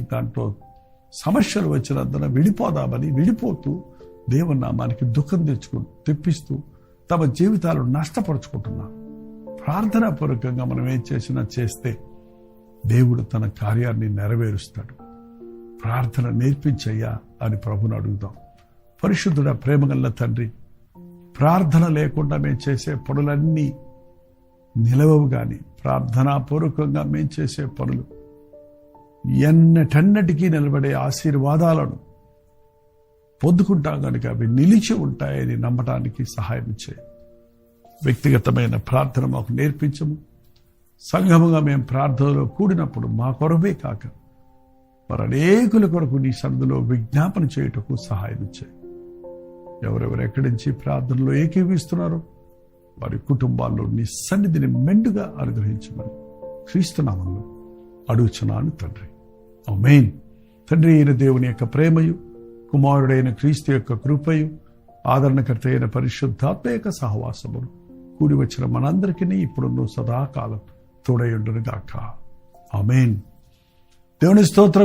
దాంట్లో సమస్యలు వచ్చినందున విడిపోదామని విడిపోతూ దేవుని నామానికి దుఃఖం తెచ్చుకుంటూ తెప్పిస్తూ తమ జీవితాలను నష్టపరుచుకుంటున్నారు ప్రార్థనాపూర్వకంగా మనం ఏం చేసినా చేస్తే దేవుడు తన కార్యాన్ని నెరవేరుస్తాడు. ప్రార్థన నేర్పించయ్యా అని ప్రభుని అడుగుదాం. పరిశుద్ధుడ ప్రేమగల్ల తండ్రి ప్రార్థన లేకుండా మేము చేసే పనులన్నీ నిలవవు కానీ ప్రార్థనాపూర్వకంగా మేము చేసే పనులు ఎన్నటన్నటికీ నిలబడే ఆశీర్వాదాలను పొందుకుంటాం కనుక అవి నిలిచి ఉంటాయని నమ్మటానికి సహాయం చేయి. వ్యక్తిగతమైన ప్రార్థన మాకు నేర్పించము. సంఘముగా మేము ప్రార్థనలో కూడినప్పుడు మా కొరవే కాక మరి అనేకుల కొరకు నీ సందులో విజ్ఞాపన చేయుటకు సహాయం చేయి. ఎవరెవరు ఎక్కడి నుంచి ప్రార్థనలో ఏకీవిస్తున్నారో వారి కుటుంబాల్లో నీ సన్నిధిని మెండుగా అనుగ్రహించమని క్రీస్తునామంలో అడుగుచున్నాను తండ్రి. మెయిన్ తండ్రి అయిన దేవుని యొక్క ప్రేమయు కుమారుడైన క్రీస్తు యొక్క కృపయు ఆదరణకర్త అయిన పరిశుద్ధాత్మ యొక్క సహవాసమును కూడి వచ్చిన మనందరికీ ఇప్పుడు సదాకాలం తోడయుండును గాక ఆమెన్. దేవుని స్తోత్రం